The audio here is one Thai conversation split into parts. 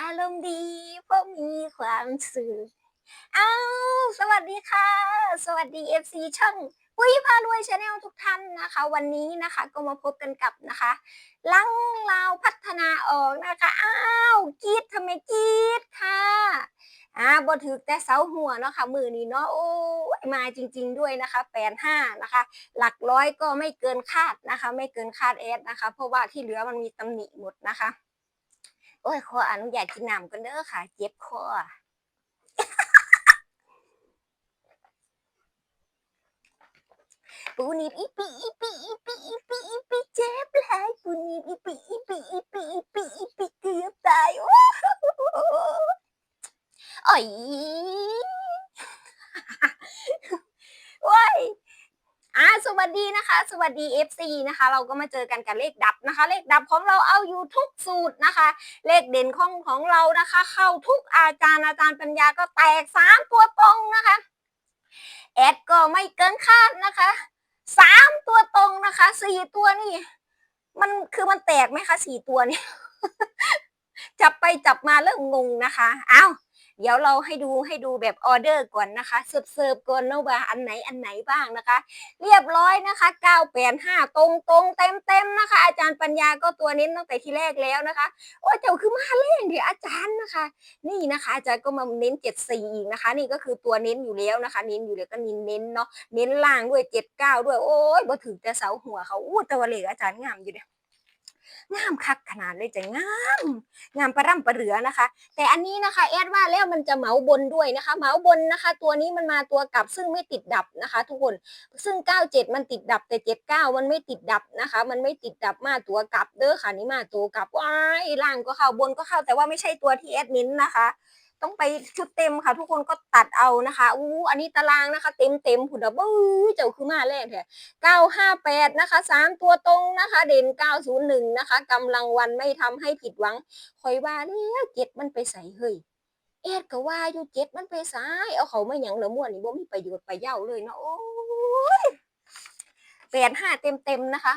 อารมณ์ดีเพราะมีความสุขอ้าวสวัสดีค่ะ สวัสดี FC ช่องปุ้ยพารวยชาแนลทุกท่านนะคะ วันนี้นะคะก็มาพบกันกับนะคะลังลาวพัฒนาออกนะคะอ้าวกีดทำไมกีดค่ะอ่าบ่ถือแต่เสาหัวเนาะค่ะมือนี้เนาะโอ้มาจริง ๆด้วยนะคะแปดห้านะคะ หลักร้อยก็ไม่เกินคาดนะคะ ไม่เกินคาดแอดนะคะ เพราะว่าที่เหลือมันมีตำหนิหมดนะคะ โอ้ยขออนุญาตกินน้ำกันเด้อค่ะ เจ็บคอปูนิบอีปีอีปีอีปีอีปีอีปีเจ็บหลายปูนิบอีปีอีปีอีปีอีปีอีปีเกือบตายโอ้โอ้ยโอ้ยอ่าสวัสดีนะคะ สวัสดี FC นะคะ เราก็มาเจอกันกับเลขดับนะคะ เลขดับของเราเอาอยู่ทุกสูตรนะคะ เลขเด่นของของเรานะคะ เข้าทุกอาจารย์อาจารย์ปัญญาก็แตกสามตัวตรงนะคะแอดก็ไม่เกินคาดนะคะสามตัวตรงนะคะสี่ตัวนี่ มันคือมันแตกไหมคะสี่ตัวนี่จับไปจับมาเริ่มงงนะคะอ้าว เดี๋ยวเราให้ดูให้ดูแบบออเดอร์ก่อนนะคะเสิร์ฟเสิร์ฟก่อนเนาะว่าอันไหนอันไหนบ้างนะคะ เรียบร้อยนะคะ9 8 5ตรงตรงเต็มเต็มนะคะ อาจารย์ปัญญาก็ตัวเน้นตั้งแต่ที่แรกแล้วนะคะ โอ้ยเจ้าคือมาเล่นเดี๋ยวอาจารย์นะคะ นี่นะคะ อาจารย์ก็มาเน้นเจ็ดสี่อีกนะคะ นี่ก็คือตัวเน้นอยู่แล้วนะคะ เน้นอยู่แล้วก็เน้นเน้นเนาะเน้นล่างด้วยเจ็ดเก้าด้วยโอ้ยบ่ถึงแต่เสาหัวเขาอู้ต่ว่าเลขอาจารย์งามอยู่เด้ งามคักขนาดเลยจะงามงามประร่ำประเหลือนะคะ แต่อันนี้นะคะแอดว่าแล้วมันจะเหมาบนด้วยนะคะเหมาบนนะคะ ตัวนี้มันมาตัวกลับซึ่งไม่ติดดับนะคะ ทุกคนซึ่ง 97 มันติดดับแต่ 79 มันไม่ติดดับนะคะ มันไม่ติดดับมาตัวกลับเด้อค่ะนี่มาตัวกลับว้ายล่างก็เข้าบนก็เข้าแต่ว่าไม่ใช่ตัวที่แอดมินนะคะ ต้องไปชุดเต็มค่ะ ทุกคนก็ตัดเอานะคะอู้อันนี้ตารางนะคะ เต็มเต็มผุดบื้อเจ้าคือมาแรกแท้958นะคะ3ตัวตรงนะคะ เด่น901นย์หนึ่งนะคะกำลังวันไม่ทำให้ผิดหวังคอยว่าแล้วเจ็ดมันไปใส่เฮ้ยเอ็ดก็ว่าอยู่เจ็ดมันไปซ้ายเอาเขาไมาหยังเหลือม่วนนี่บ่มีประโยชน์ไปเย้าเลยเนาะโอ้ยแปดห้าเต็มเต็มนะคะ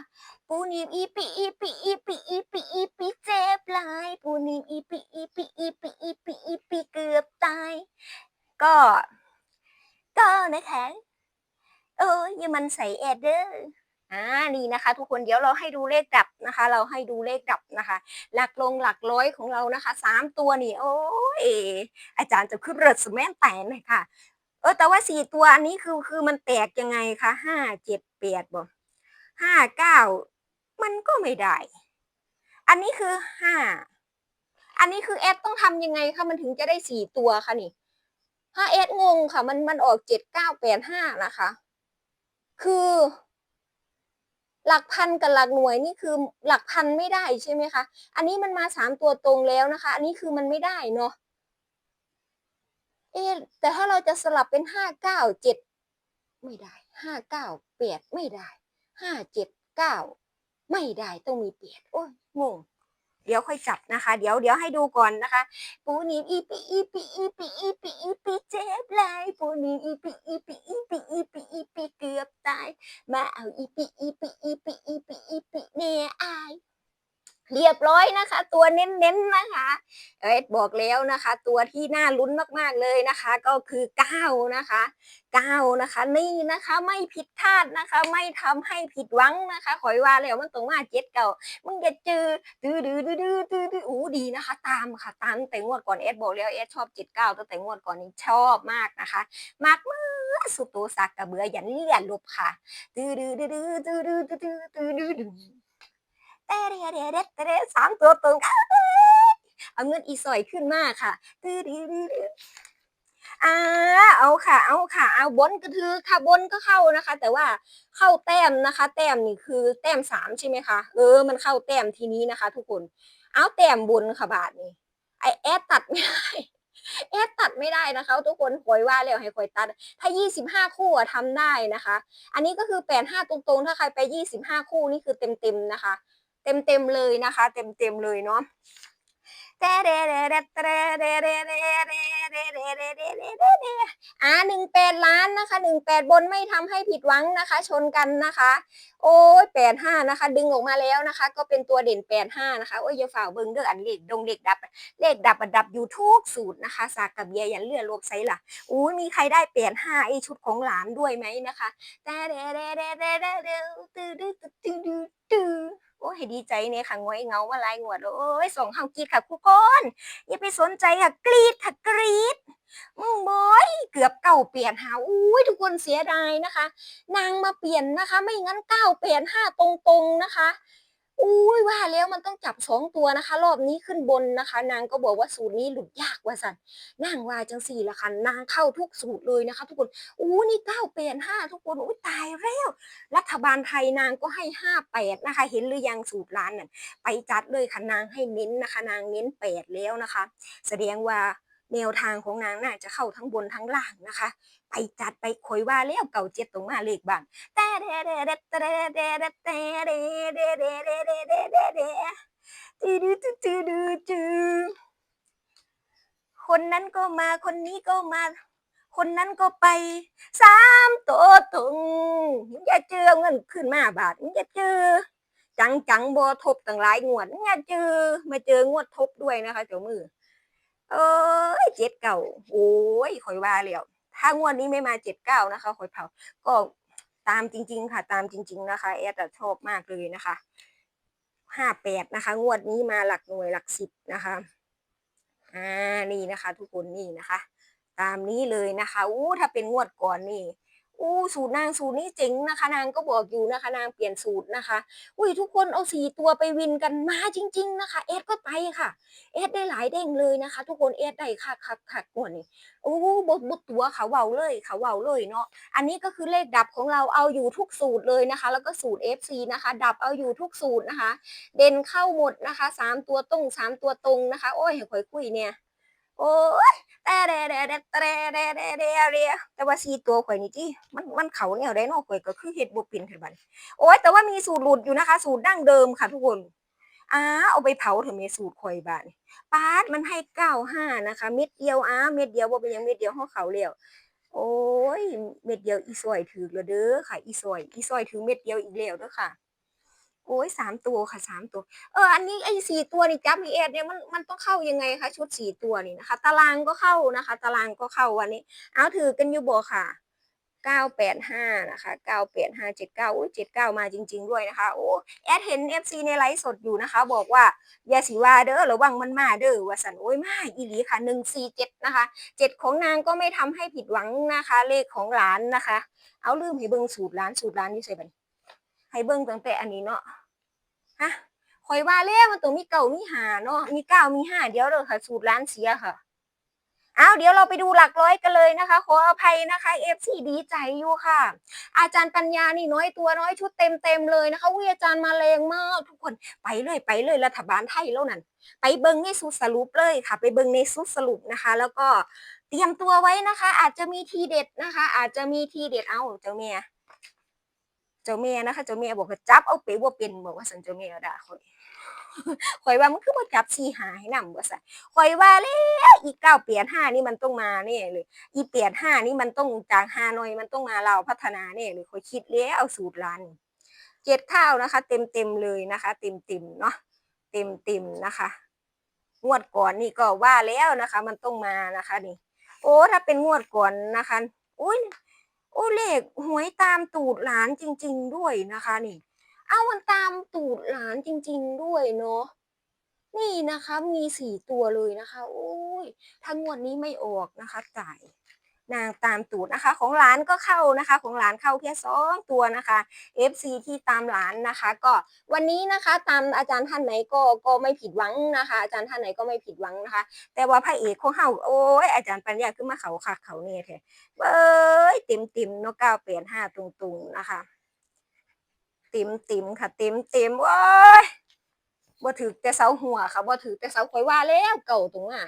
ปูนีมอีปีอีปีอีปีอีปีอีปีเจ็บลายปูนีมอีปีอีปีอีปีอีปีอีปี ก็ ก็นะคะเอออย่ามันใส่แอดเดอร์อ่านี่นะคะ ทุกคนเดี๋ยวเราให้ดูเลขดับนะคะ เราให้ดูเลขดับนะคะ หลักลงหลักร้อยของเรานะคะสามตัวนี่โอ้ยอาจารย์จะขึ้นเรือสแมนแตนเลยค่ะ เออแต่ว่าสี่ตัวอันนี้คือคือมันแตกยังไงคะห้าเจ็ดแปดบ่ห้าเก้ามันก็ไม่ได้ อันนี้คือห้าอันนี้คือแอดต้องทำยังไงคะมันถึงจะได้สี่ตัวคะนี่ ถ้าแอดงงค่ะ มันมันออกเจ็ดเก้าแปดห้านะคะ คือ หลักพันกับหลักหน่วยนี่คือหลักพันไม่ได้ใช่ไหมคะ อันนี้มันมาสามตัวตรงแล้วนะคะ อันนี้คือมันไม่ได้เนาะ เอ๊แต่ถ้าเราจะสลับเป็นห้าเก้าเจ็ดไม่ได้ห้าเก้าแปดไม่ได้ห้าเจ็ดเก้าไม่ได้ต้องมีแปดโอ้ยงง เดี๋ยวค่อยจับนะคะ เดี๋ยวเดี๋ยวให้ดูก่อนนะคะ ปูนีมอีปีอีปีอีปีอีปีอีปีเจ็บเลยปูนีมอีปีอีปีอีปีอีปีอีปีเกือบตาย มาเอาอีปีอีปีอีปีอีปีอีปีเนี่ยอาย เรียบร้อยนะคะ ตัวเน้นๆนะคะเอ็ดบอกแล้วนะคะ ตัวที่น่าลุ้นมากๆเลยนะคะ ก็คือ9นะคะ9นะคะ นี่นะคะไม่ผิดคาดนะคะ ไม่ทำให้ผิดหวังนะคะขอยว่าแล้วมันตรงมาเจ็ดเก่ามึงอย่าจือดื้อดื้อดื้อดื้อดื้อดื้ออู้ดีนะคะ ตามค่ะตามแต่งวดก่อนเอสบอกแล้วเอสชอบเจ็ดเก้าตั้งแต่งวดก่อนนี้ชอบมากนะคะ มากมากสุดโตสักกระเบือยันเลี่ยนลบค่ะดื้อดื้อดื้อดื้อดื้อดื้อดื้อดื้อดื้อ ดื้อแต่เดเดเดเดสามตัวตรงเอาเงินอีสอยขึ้นมาค่ะตื้อดื้อดื้อดื้ออ่าเอาค่ะ เอาค่ะ เอาบนก็คือค่ะบนก็เข้านะคะ แต่ว่าเข้าแต้มนะคะ แต้มนี่คือแต้มสามใช่ไหมคะเออมันเข้าแต้มทีนี้นะคะ ทุกคนเอาแต้มบนค่ะบาทนี่ไอแอดตัดไม่ได้แอดตัดไม่ได้นะคะ ทุกคนคอยว่าแล้วให้คอยตัด ถ้า 25 คู่อะทำได้นะคะ อันนี้ก็คือ85ตรงๆ ถ้าใครไป 25 คู่นี่คือเต็มๆนะคะ เต็มๆเลยนะคะ เต็มๆเลยเนาะแต่เดเดเดเดเดเดเดเดเดเดเดเดเดเดเดอ่าหนึ่งแปดล้านนะคะหนึ่งแปดบนไม่ทำให้ผิดหวังนะคะ ชนกันนะคะ โอ้ยแปดห้านะคะ ดึงออกมาแล้วนะคะ ก็เป็นตัวเด่นแปดห้านะคะโอ้ยอย่าฝ่าเบิ้งเด้ออันเลขดงเลขดับ เลขดับอะดับอยู่ทุกสูตรนะคะ สากกับเบียยันเลือดโลกไซล่ะอู้มีใครได้แปดห้าไอชุดของหลานด้วยไหมนะคะแต่เดเดเดเดเดเดตื้อตื้อตื้อตื้ ตื้อโอ้ยดีใจเนี่ยค่ะงวยเงามาลายงวดโอ้ยส่งเฮากรีดค่ะทุกคนอย่าไปสนใจค่ะกรีดค่ะกรีดมึงบอยเกือบเก่าเปลี่ยนหาอุ้ยทุกคนเสียดายนะคะ นางมาเปลี่ยนนะคะ ไม่งั้นเก้าเปลี่ยนห้าตรงๆนะคะ อุ้ยว่าแล้วมันต้องจับสองตัวนะคะ รอบนี้ขึ้นบนนะคะ นางก็บอกว่าสูตรนี้หลุดยากว่าสันนางว่าจังสี่ละค่ะนางเข้าทุกสูตรเลยนะคะ ทุกคนอู้นี่เก้าเปลี่ยนห้าทุกคนอุ้ยตายแล้วรัฐบาลไทยนางก็ให้ห้าแปดนะคะ เห็นหรือยังสูตรร้านนั่นไปจัดเลยค่ะนางให้เน้นนะคะ นางเน้นแปดแล้วนะคะ แสดงว่า แนวทางของนางน่าจะเข้าทั้งบนทั้งล่างนะคะ ไปจัดไปคอยว่าแล้วเก่าเจ็ดตรงมาเลขบ้างแต่เดเดเดเดเดเดเดเดเดเดเดเดเดเดเดจืดจืดจืดจืดคนนั้นก็มาคนนี้ก็มา คนนั้นก็ไปสามตัวตรงมึงอย่าเจอเงินขึ้นมาบาทมึงอย่าเจอจังจังบอทบตั้งหลายงวดมึงอย่าเจอมาเจองวดทบด้วยนะคะเจ้ามือ เอ้ยเจ็ดเก่าโอ้ยข่อยว่าแล้วถ้างวดนี้ไม่มาเจ็ดเก้านะคะข่อยเผาก็ตามจริง ๆ ค่ะ ตามจริง ๆ นะคะแอดอะชอบมากเลยนะคะห้าแปดนะคะ งวดนี้มาหลักหน่วยหลักสิบนะคะอ่านี่นะคะ ทุกคนนี่นะคะ ตามนี้เลยนะคะอู้ถ้าเป็นงวดก่อนนี่ อู้สูตรนางสูตรนี้เจ๋งนะคะ นางก็บอกอยู่นะคะ นางเปลี่ยนสูตรนะคะ อุ้ยทุกคนเอาสี่ตัวไปวินกันมาจริง ๆ นะคะ เอสก็ไปค่ะ เอสได้หลายเด้งเลยนะคะ ทุกคนเอสได้คักคักคักวดนี้โอ้บดบดตัวเขาเว้าเลยเขาเว้าเลยเนาะอันนี้ก็คือเลขดับของเราเอาอยู่ทุกสูตรเลยนะคะ แล้วก็สูตร FC นะคะ ดับเอาอยู่ทุกสูตรนะคะ เด่นเข้าหมดนะคะสามตัวตรงสามตัวตรงนะคะ โอ้ยเห็นข่อยคุยเนี่ย โอ้ยแต่เดเดเดแต่เดเดเดเดแต่ว่าสีตัวข่อยนี่จีมันมันเขาเนี่ยได้นอกข่อยก็คือเฮ็ดบ่เป็นเท่าบัดโอ้ยแต่ว่ามีสูตรหลุดอยู่นะคะ สูตรดั้งเดิมค่ะทุกคนอ้าเอาไปเผาเถอะเมสูตรข่อยบานปาดมันให้เก้าห้านะคะ เม็ดเดียวอ้าเม็ดเดียวบ่เป็นยังเม็ดเดียวเฮาเขาแล้วโอ้ย เม็ดเดียวอีซอยถือแล้วเด้อค่ะ อีซอย อีซอยถือเม็ดเดียวอีกแล้วเด้อค่ะ โอ้ยสามตัวค่ะสามตัว เอออันนี้ไอ้สี่ตัวนี่จับมีเอ็ดเนี่ยมันมันต้องเข้ายังไงคะชุดสี่ตัวนี่นะคะ ตารางก็เข้านะคะ ตารางก็เข้าวันนี้ เอาถือกันอยู่บ่ค่ะเก้าแปดห้านะคะเก้าแปดห้าเจ็ดเก้าอุ้ยเจ็ดเก้ามาจริง ๆ ด้วยนะคะโอ้แอดเห็นเอฟซีในไลฟ์สดอยู่นะคะ บอกว่าอย่าสีว่าเด้อระวังมันมาเด้อว่าสันโอ้ยมาอีหลีค่ะหนึ่งสี่เจ็ดนะคะเจ็ดของนางก็ไม่ทำให้ผิดหวังนะคะ เลขของหลานนะคะ เอาลืมให้เบิ่งสูตรร้านสูตรร้านนี่ใส่บัน ให้เบิ่งตั้งแต่อันนี้เนาะฮะคอยว่าแล้วมันต้องมีเก่ามีหาเนาะมีเก้ามีห้าเดี๋ยวเด้อค่ะ สูตรร้านเสียค่ะเอาเดี๋ยวเราไปดูหลักร้อยกันเลยนะคะ ขออภัยนะคะเอฟซีดีใจอยู่ค่ะ อาจารย์ปัญญานี่น้อยตัวน้อยชุดเต็มเต็มๆเลยนะคะวิอาจารย์มาแรงมากทุกคนไปเลยไปเลยรัฐบาลไทยแล้วนั่นไปเบิ่งในสุดสรุปเลยค่ะ ไปเบิ่งในสุดสรุปนะคะ แล้วก็เตรียมตัวไว้นะคะ อาจจะมีทีเด็ดนะคะ อาจจะมีทีเด็ดเอาเจ้าเมีย เจ้าเมียนะคะเจ้าเมียบอกว่าจับเอาไปว่าเป็นบอกว่าสันเจ้าเมียด่าคอยคอยว่ามันคือมาจับสีหาให้นำว่าสันคอยว่าแล้วอีเก้าเปลี่ยนห้านี่มันต้องมาเนี่เลยอีเปลี่ยนห้านี่มันต้องจากฮานอยมันต้องมาเราพัฒนาเนี่ยเลยคอยคิดแล้วเอาสูตรร้านเจ็ดข้าวนะคะ เต็มเต็มๆเลยนะคะ เต็มเต็มๆเนาะเต็มเต็มๆนะคะงวดก่อนนี่ก็ว่าแล้วนะคะ มันต้องมานะคะนี่ โอ้ถ้าเป็นงวดก่อนนะคะ อุ้ย โอ้เลขหวยตามตูดหลานจริง ๆ ด้วยนะคะนี่ เอามันตามตูดหลานจริง ๆ ด้วยเนาะนี่นะคะมีสี่ตัวเลยนะคะโอ้ยถ้างวดนี้ไม่ออกนะคะจ่าย นางตามตูดนะคะ ของหลานก็เข้านะคะ ของหลานเข้าแค่สองตัวนะคะ FC ที่ตามหลานนะคะ ก็วันนี้นะคะตามอาจารย์ท่านไหนก็ก็ไม่ผิดหวังนะคะ อาจารย์ท่านไหนก็ไม่ผิดหวังนะคะ แต่ว่าพระเอกของเฮาโอ้ยอาจารย์ปัญญาขึ้นมาเขาคักเขาเนี่ยแท้เบ้ยเต็มเต็มเนาะเก้าเปลี่ยนห้าตรงๆนะคะ เต็มเต็มค่ะ เต็มเต็มโอ้ยบ่ถือแต่เสาหัวค่ะบ่ถือแต่เสาข่อยว่าแล้วเก่าตรงอะ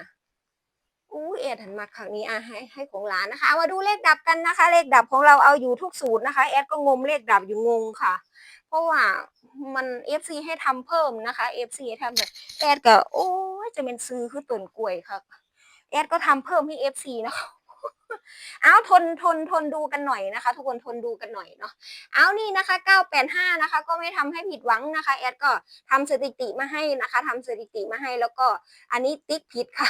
อู้เอ็ดหันมาครั้งนี้อะให้ให้ของหลานนะคะ มาดูเลขดับกันนะคะ เลขดับของเราเอาอยู่ทุกสูตรนะคะแอดก็งมเลขดับอยู่งงค่ะ เพราะว่ามัน FC ให้ทำเพิ่มนะคะ FC ให้ทำแบบแอดก็โอ้ยจะเป็นซื้อคือต้นกล้วยค่ะแอดก็ทำเพิ่มให้เอฟซีนะคะเอาทนทนทนดูกันหน่อยนะคะ ทุกคนทนดูกันหน่อยเนาะเอานี่นะคะ 985 นะคะ ก็ไม่ทำให้ผิดหวังนะคะ แอดก็ทำสถิติมาให้นะคะทำสถิติมาให้แล้วก็อันนี้ติ๊กผิดค่ะ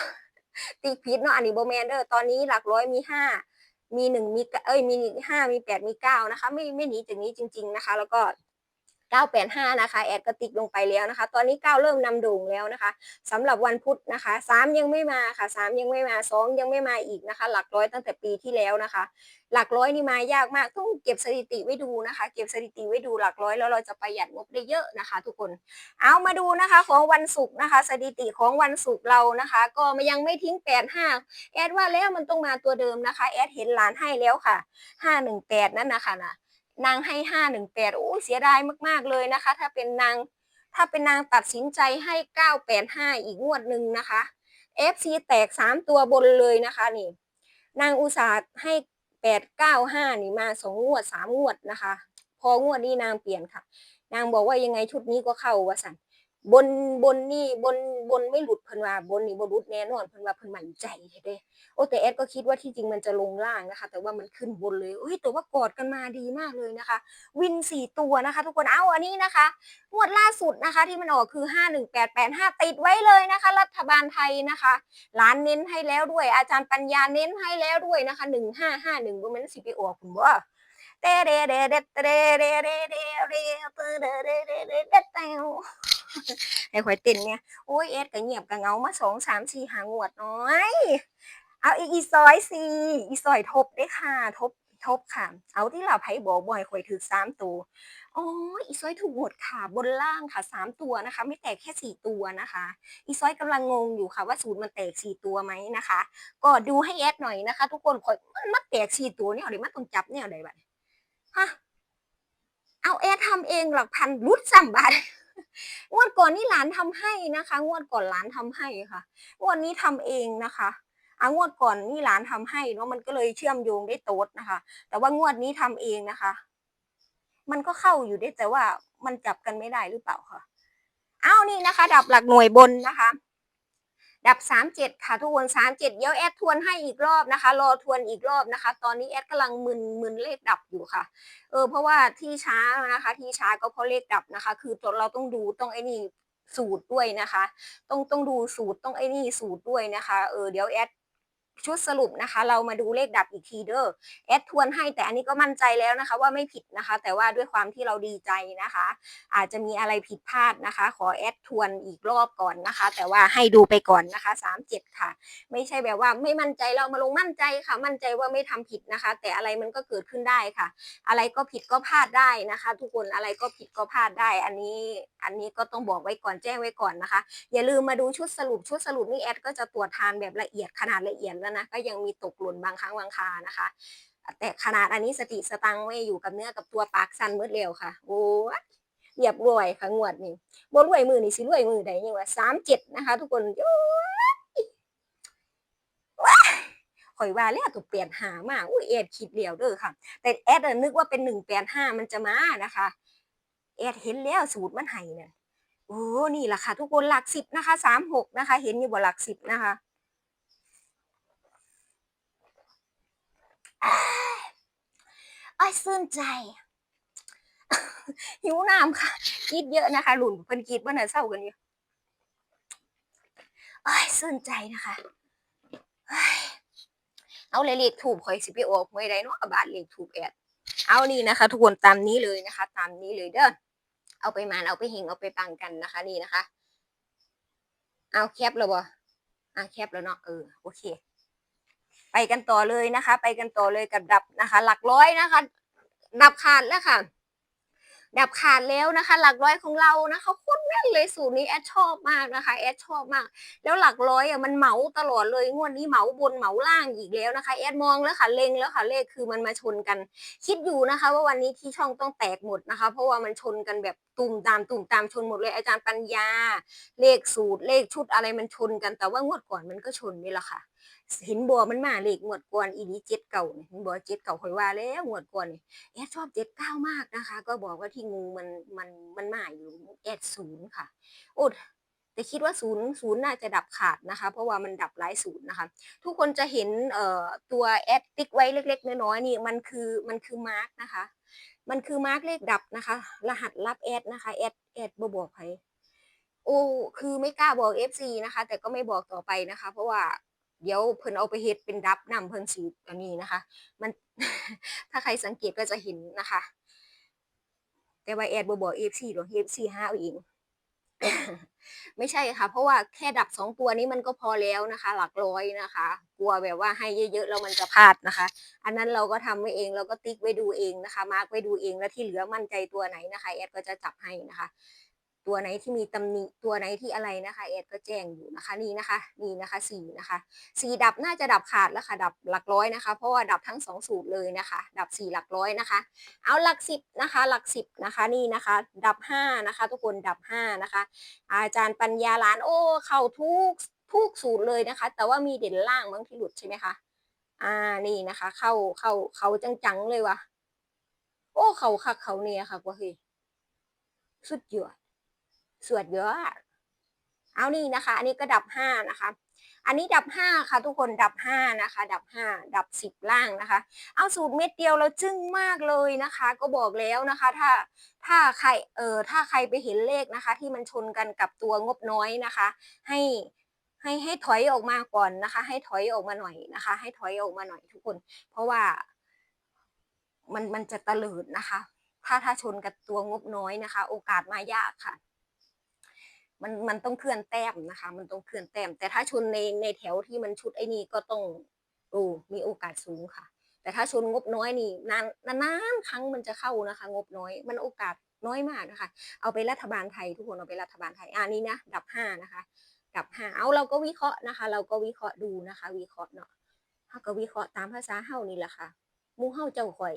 ติ๊กผิดเนาะอันนี้โบแมนเดอร์ตอนนี้หลักร้อยมีห้ามีหนึ่งมีเอ้ยมีห้ามีแปดมีเก้านะคะ ไม่ไม่หนีจากนี้จริง ๆนะคะ แล้วก็ 985 นะคะ แอดก็ติ๊กลงไปแล้วนะคะ ตอนนี้ 9 เริ่มนำโด่งแล้วนะคะสำหรับวันพุธนะคะ 3 ยังไม่มาค่ะ 3 ยังไม่มา 2 ยังไม่มาอีกนะคะ หลักร้อยตั้งแต่ปีที่แล้วนะคะ หลักร้อยนี่มายากมากต้องเก็บสถิติไว้ดูนะคะ เก็บสถิติไว้ดูหลักร้อยแล้วเราจะประหยัดงบได้เยอะนะคะ ทุกคนเอามาดูนะคะของวันศุกร์นะคะ สถิติของวันศุกร์เรานะคะ ก็ยังไม่ทิ้ง 85 แอดว่าแล้วมันต้องมาตัวเดิมนะคะแอดเห็นหลานให้แล้วค่ะ 518 นั่นนะคะนะ นางให้ห้าหนึ่งแปดโอ้เสียดายมาก ๆเลยนะคะ ถ้าเป็นนางถ้าเป็นนางตัดสินใจให้เก้าแปดห้าอีกงวดหนึ่งนะคะ FC แตกสามตัวบนเลยนะคะนี่ นางอุตสาห์ให้แปดเก้าห้านี่มาสองงวดสามงวดนะคะ พองวดนี้นางเปลี่ยนค่ะ นางบอกว่ายังไงชุดนี้ก็เข้าวะสัน บนบนนี่บนบนไม่หลุดเพิ่นว่าบนนี่บนรุดแน่นอนเพิ่นว่าเพิ่นมั่นใจเด้โอ้แต่แอดก็คิดว่าที่จริงมันจะลงล่างนะคะ แต่ว่ามันขึ้นบนเลยเฮ้ยแต่ว่ากอดกันมาดีมากเลยนะคะ วินสี่ตัวนะคะ ทุกคนเอาอันนี้นะคะงวดล่าสุดนะคะ ที่มันออกคือห้าหนึ่งแปดแปดห้าติดไว้เลยนะคะ รัฐบาลไทยนะคะร้านเน้นให้แล้วด้วย อาจารย์ปัญญาเน้นให้แล้วด้วยนะคะหนึ่งห้าห้าหนึ่งบ่แม่นสิไปออกคุณบ่เตเดเดเดเตเดเดเดเดเดเตเดเดเดเดเต เดให้ข่อยเต้นเนี่ยโอ้ยเอสก็เงียบก็เงามาสองสามสี่หางวดน้อยเอาอีอีซอยสิอีซอยทบได้ค่ะ ทบทบค่ะ เอาที่เราไพ่บอกบ่อยข่อยถือสามตัวอ๋ออีซอยถูกหมดค่ะ บนล่างค่ะสามตัวนะคะ ไม่แตกแค่สี่ตัวนะคะ อีซอยกำลังงงอยู่ค่ะว่าสูตรมันแตกสี่ตัวไหมนะคะ ก็ดูให้แอดหน่อยนะคะ ทุกคนข่อยมันมาแตกสี่ตัวเนี่ยเดี๋ยวมันต้องจับเนี่ยเดี๋ยวบัดฮะเอาแอดทำเองหลักพันรุดสัมบัต งวดก่อนนี่หลานทำให้นะคะ งวดก่อนหลานทำให้ค่ะ งวดนี้ทำเองนะคะอางวดก่อนนี่หลานทำให้เนาะมันก็เลยเชื่อมโยงได้โต๊ดนะคะ แต่ว่างวดนี้ทำเองนะคะ มันก็เข้าอยู่ได้แต่ว่ามันจับกันไม่ได้หรือเปล่าคะอ้าวนี่นะคะ ดับหลักหน่วยบนนะคะ ดับสามเจ็ดค่ะทุกคนสามเจ็ดเดี๋ยวแอดทวนให้อีกรอบนะคะ รอทวนอีกรอบนะคะ ตอนนี้แอดกำลังมึนมึนเลขดับอยู่ค่ะ เออเพราะว่าที่ช้านะคะ ที่ช้าก็เพราะเลขดับนะคะ คือเราต้องดูต้องไอ้นี่สูตรด้วยนะคะ ต้องต้องดูสูตรต้องไอ้นี่สูตรด้วยนะคะ เออเดี๋ยวแอด ชุดสรุปนะคะ เรามาดูเลขดับอีกทีเด้อแอดทวนให้แต่อันนี้ก็มั่นใจแล้วนะคะ ว่าไม่ผิดนะคะ แต่ว่าด้วยความที่เราดีใจนะคะ อาจจะมีอะไรผิดพลาดนะคะ ขอแอดทวนอีกรอบก่อนนะคะ แต่ว่าให้ดูไปก่อนนะคะสามเจ็ดค่ะ ไม่ใช่แบบว่าไม่มั่นใจเรามาลงมั่นใจค่ะ มั่นใจว่าไม่ทำผิดนะคะ แต่อะไรมันก็เกิดขึ้นได้ค่ะ อะไรก็ผิดก็พลาดได้นะคะ ทุกคนอะไรก็ผิดก็พลาดได้ อันนี้อันนี้ก็ต้องบอกไว้ก่อนแจ้งไว้ก่อนนะคะ อย่าลืมมาดูชุดสรุปชุดสรุปนี่แอดก็จะตรวจทานแบบละเอียดขนาดละเอียดแล้วนะก็ยังมีตกหล่นบางครั้งบางคานะคะ แต่ขนาดอันนี้สติสตังค์ไม่อยู่กับเนื้อกับตัวปากสั้นมื่อเร็วค่ะโอ้เรียบรวยค่ะงวดนี้บ่รวยมือนี่สิรวยมือใดยังว่าสามเจ็ดนะคะ ทุกคนโอ้ยว้ายข่อยว่าแล้วตัวเปลี่ยนหามากอุ้ยแอดคิดเดียวเด้อค่ะ แต่แอดนึกว่าเป็นหนึ่งแปดห้ามันจะมานะคะแอดเห็นแล้วสูตรมันไห้เนี่ยโอ้นี่แหละค่ะ ทุกคนหลักสิบนะคะสามหกนะคะ เห็นอยู่บนหลักสิบนะคะ อ้ายซื่นใจ หิวน้ำค่ะกิดเยอะนะคะ หลุนเพิ่นกิดว่าน่ะเศร้ากันอยู่อ้ายซื่นใจนะคะเอาเลยเลขถูกข่อยสิไปออกหวยใดเนาะบาทเลขถูกแอดเอานี่นะคะ ทุกคนตามนี้เลยนะคะ ตามนี้เลยเด้อเอาไปมานเอาไปเฮงเอาไปปังกันนะคะ นี่นะคะ เอาแคปแล้วบ่อะแคปแล้วเนาะเออโอเค ไปกันต่อเลยนะคะ ไปกันต่อเลยกับดับนะคะ หลักร้อยนะคะ ดับขาดแล้วค่ะ ดับขาดแล้วนะคะ หลักร้อยของเรานะคะโคตรแม่นเลยสูตรนี้แอดชอบมากนะคะแอดชอบมาก แล้วหลักร้อยอะมันเหมาตลอดเลยงวดนี้เหมาบนเหมาล่างอีกแล้วนะคะแอดมองแล้วค่ะเล็งแล้วค่ะเลขคือมันมาชนกัน คิดอยู่นะคะ ว่าวันนี้ที่ช่องต้องแตกหมดนะคะ เพราะว่ามันชนกันแบบตุ่มตามตุ่มตามชนหมดเลยอาจารย์ปัญญา เลขสูตรเลขชุดอะไรมันชนกันแต่ว่างวดก่อนมันก็ชนนี่แหละค่ะ เห็นบัวมันมาเลขงวดก่อนอีนี้เจ็ดเก่าเนี่ยเห็นบัวเจ็ดเก่าคอยว่าแล้วงวดก่อนเนี่ยแอดชอบเจ็ดเก้ามากนะคะ ก็บอกว่าที่งูมันมันมันมาอยู่แอดศูนย์ค่ะโอ้แต่คิดว่าศูนย์ศูนย์น่าจะดับขาดนะคะ เพราะว่ามันดับหลายศูนย์นะคะ ทุกคนจะเห็นเอ่อตัวแอดติ๊กไว้เล็ก ๆ น้อยๆนี่มันคือมันคือมาร์กนะคะ มันคือมาร์กเลขดับนะคะ รหัสรับแอดนะคะแอดแอดบ่บอกใครโอ้คือไม่กล้าบอก FC นะคะ แต่ก็ไม่บอกต่อไปนะคะ เพราะว่า เดี๋ยวเพิ่นเอาไปเฮ็ดเป็นดับนำเพิ่นสีอันนี้นะคะ มัน ถ้าใครสังเกตก็จะเห็นนะคะ แต่ว่าแอดบ่บอก FC หรอก FC ห้าเอาเองไม่ใช่ค่ะ เพราะว่าแค่ดับสองตัวนี้มันก็พอแล้วนะคะ หลักร้อยนะคะ กลัวแบบว่าให้เยอะๆแล้วมันจะพลาดนะคะ อันนั้นเราก็ทำไว้เองเราก็ติ๊กไว้ดูเองนะคะ มาร์กไว้ดูเองแล้วที่เหลือมั่นใจตัวไหนนะคะแอดก็จะจับให้นะคะ ตัวไหนที่มีตำหนิตัวไหนที่อะไรนะคะแอดก็แจ้งอยู่นะคะนี่นะคะนี่นะคะสี่นะคะสี่ดับน่าจะดับขาดแล้วค่ะดับหลักร้อยนะคะ เพราะว่าดับทั้งสองสูตรเลยนะคะ ดับสี่หลักร้อยนะคะ เอาหลักสิบนะคะ หลักสิบนะคะนี่นะคะ ดับห้านะคะ ทุกคนดับห้านะคะ อาจารย์ปัญญาล้านโอ้เข้าทุกทุกสูตรเลยนะคะ แต่ว่ามีเด่นล่างบางที่หลุดใช่ไหมคะอ่านี่นะคะ เข้าเข้าเขาจังๆเลยวะโอ้เขาคักเขาเนี่ยค่ะว่าเฮ้ยสุดยอด สวดเยอะ เอานี่นะคะ อันนี้ก็ดับห้านะคะ อันนี้ดับห้าค่ะทุกคนดับห้านะคะ ดับห้าดับสิบล่างนะคะ เอาสูตรเม็ดเดียวเราจึ้งมากเลยนะคะ ก็บอกแล้วนะคะ ถ้าถ้าใครเออถ้าใครไปเห็นเลขนะคะ ที่มันชนกันกับตัวงบน้อยนะคะ ให้ให้ให้ถอยออกมาก่อนนะคะ ให้ถอยออกมาหน่อยนะคะ ให้ถอยออกมาหน่อยทุกคน เพราะว่ามันมันจะตะลิดนะคะ ถ้าถ้าชนกับตัวงบน้อยนะคะ โอกาสมายากค่ะ มันมันต้องเคลื่อนแต้มนะคะ มันต้องเคลื่อนแต้ม แต่ถ้าชนในในแถวที่มันชุดไอ้นี่ก็ต้องโอ้มีโอกาสสูงค่ะ แต่ถ้าชนงบน้อยนี่นานนานครั้งมันจะเข้านะคะ งบน้อย มันโอกาสน้อยมากนะคะ เอาไปรัฐบาลไทยทุกคนเอาไปรัฐบาลไทยอ่านี่นะดับห้านะคะ ดับห้าเอาเราก็วิเคราะห์นะคะ เราก็วิเคราะห์ดูนะคะ วิเคราะห์เนาะเขาก็วิเคราะห์ตามภาษาเฮานี่แหละค่ะ มูเฮาเจ้าข่อย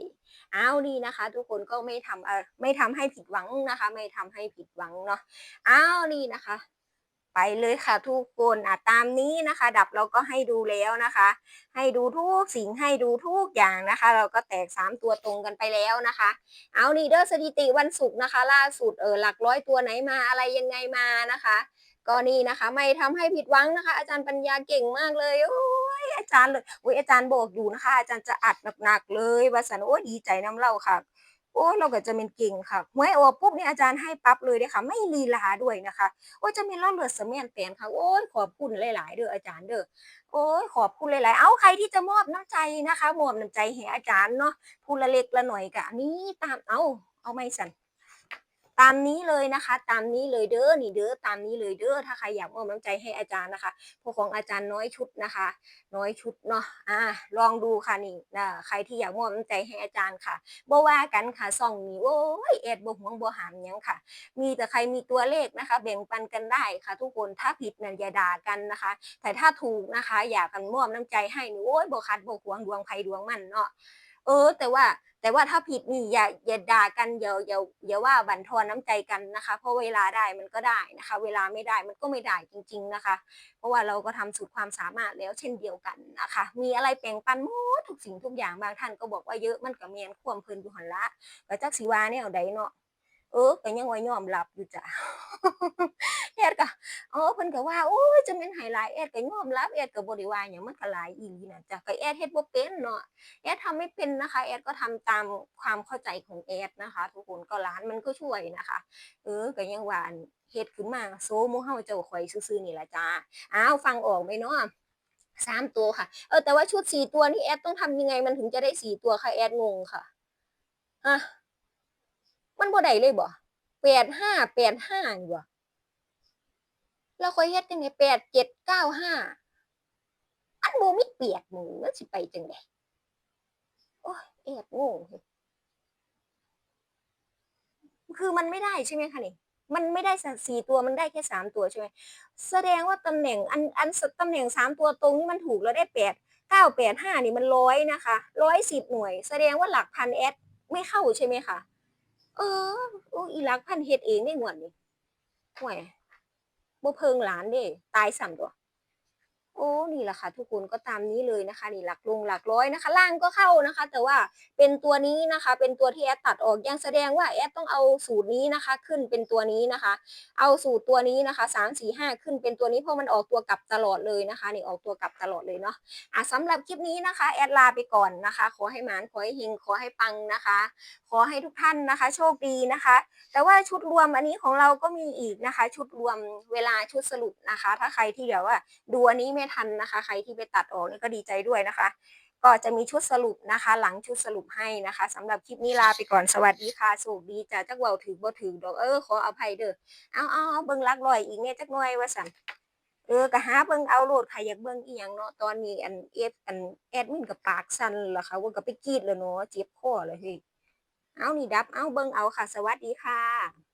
เอานี่นะคะ ทุกคนก็ไม่ทำเออไม่ทำให้ผิดหวังนะคะ ไม่ทำให้ผิดหวังเนาะเอานี่นะคะ ไปเลยค่ะทุกคนอะตามนี้นะคะ ดับเราก็ให้ดูแล้วนะคะ ให้ดูทุกสิ่งให้ดูทุกอย่างนะคะ เราก็แตกสามตัวตรงกันไปแล้วนะคะ เอานี่เด้อสถิติวันศุกร์นะคะ ล่าสุดเออหลักร้อยตัวไหนมาอะไรยังไงมานะคะ ก็นี่นะคะ ไม่ทำให้ผิดหวังนะคะ อาจารย์ปัญญาเก่งมากเลยโอ้ย อาจารย์เลยโอ้ยอาจารย์บอกอยู่นะคะ อาจารย์จะอัดหนักๆเลยว่าสันโอ้ยดีใจน้ำเล่าค่ะ โอ้ยเราก็จะเป็นเก่งค่ะหวยออกปุ๊บเนี่ยอาจารย์ให้ปั๊บเลยเด้ค่ะ ไม่ลีลาด้วยนะคะ โอ้ยจะมีเล่าเลือดเสมียนแปลนค่ะ โอ้ยขอบคุณหลายๆเด้ออาจารย์เด้อโอ้ยขอบคุณหลายๆ เอาใครที่จะมอบน้ำใจนะคะมอบน้ำใจให้อาจารย์เนาะพูละเล็กละหน่อยกะนี่ตามเอาเอาไม่สัน ตามนี้เลยนะคะ ตามนี้เลยเด้อนี่เด้อตามนี้เลยเด้อถ้าใครอยากมอบน้ำใจให้อาจารย์นะคะพวกของอาจารย์น้อยชุดนะคะ น้อยชุดเนาะอ่าลองดูค่ะนี่นะใครที่อยากมอบน้ำใจให้อาจารย์ค่ะบ่ว่ากันค่ะซ่องนี้โอ้ยแอดบ่หวงบ่หามยังค่ะ มีแต่ใครมีตัวเลขนะคะ แบ่งปันกันได้ค่ะ ทุกคนถ้าผิดเนี่ยอย่าด่ากันนะคะ แต่ถ้าถูกนะคะ อยากกันมอบน้ำใจให้นี่โอ้ยบ่คัดบ่หวงดวงใครดวงมันเนาะ ออ แต่ว่าแต่ว่าถ้าผิดนี่อย่าอย่าด่ากันอย่าอย่าอย่าว่าบั่นทอนน้ำใจกันนะคะ เพราะเวลาได้มันก็ได้นะคะ เวลาไม่ได้มันก็ไม่ได้จริง ๆนะคะ เพราะว่าเราก็ทำสุดความสามารถแล้วเช่นเดียวกันนะคะ มีอะไรแปลงปันหมดทุกสิ่งทุกอย่างบางท่านก็บอกว่าเยอะมันก็เมียนควมเพลินอยู่หันละก็จักสิว่าแนวใดเนาะ เออก็ยังว่ายอมรับอยู่จ้ะแอดก็เออเพิ่นก็ว่าโอ้ยจะเป็นไฮไลท์แอดก็ยอมรับแอดก็บ่ได้ว่าหยังมันก็หลายอีหลีนะจ้ะก็แอดเฮ็ดบ่เป็นเนาะแอดทำไม่เป็นนะคะแอดก็ทำตามความเข้าใจของแอดนะคะ ทุกคนก็ร้านมันก็ช่วยนะคะ เออก็ยังว่านเฮ็ดขึ้นมาโซโมเฮาเจ้าข่อยซื่อๆนี่ล่ะจ้าอ้าวฟังออกไหมเนาะสามตัวค่ะ เออแต่ว่าชุดสี่ตัวนี่แอดต้องทำยังไงมันถึงจะได้สี่ตัวค่ะแอดงงค่ะฮะ มันบ่ได้เลยบ่แปดห้าแปดห้าอยู่บ่แล้วค่อยเฮ็ดจังไดแปดเจ็ดเก้าห้าอันบ่มีเปียกหมูมันสิไปจังไดโอ้ยแอบโง่เฮ้ยคือมันไม่ได้ใช่ไหมคะนี่มันไม่ได้สี่ตัวมันได้แค่สามตัวใช่ไหมแสดงว่าตำแหน่งอันอันตำแหน่งสามตัวตรงนี้มันถูกแล้วได้แปดเก้าแปดห้านี่มันร้อยนะคะร้อยสิบหน่วย แสดงว่าหลักพันแอดไม่เข้าใช่ไหมคะ เออโอ้อีหลักพันเฮ็ดเองได้หมดนี่ห่วยบ่เพิงหลานเด้ ตายสามตัว โอ้นี่แหละค่ะทุกคนก็ตามนี้เลยนะคะ นี่หลักลงหลักร้อยนะคะ ล่างก็เข้านะคะ แต่ว่าเป็นตัวนี้นะคะ เป็นตัวที่แอดตัดออกยังแสดงว่าแอดต้องเอาสูตรนี้นะคะ ขึ้นเป็นตัวนี้นะคะ เอาสูตรตัวนี้นะคะสามสี่ห้าขึ้นเป็นตัวนี้เพราะมันออกตัวกลับตลอดเลยนะคะ นี่ออกตัวกลับตลอดเลยเนาะอะสำหรับคลิปนี้นะคะแอดลาไปก่อนนะคะ ขอให้หมานขอให้เฮงขอให้ปังนะคะ ขอให้ทุกท่านนะคะ โชคดีนะคะ แต่ว่าชุดรวมอันนี้ของเราก็มีอีกนะคะ ชุดรวมเวลาชุดสรุปนะคะ ถ้าใครที่แบบว่าดูอันนี้ไม่ทันนะคะ ใครที่ไปตัดออกนี่ก็ดีใจด้วยนะคะ ก็จะมีชุดสรุปนะคะ หลังชุดสรุปให้นะคะสำหรับคลิปนี้ลาไปก่อนสวัสดีค่ะโชคดีจ้าจักเวาถือบ่ถือดอกเออขออภัยเด้อเอาเอาเอาเบิ่งลักลอยอีกเนี่ยจักหน่อยว่าสั่นเออก็หาเบิ่งเอาโหลดใครอยากเบิ่งอีหยังเนาะตอนนี้อันเอฟอันแอดมินกับปากสั่นแล้วค่ะว่าก็ไปกรีดแล้วเนาะเจ็บคอเลยเฮ้ยเอานี่ดับเอาเบิ่งเอาค่ะ สวัสดีค่ะ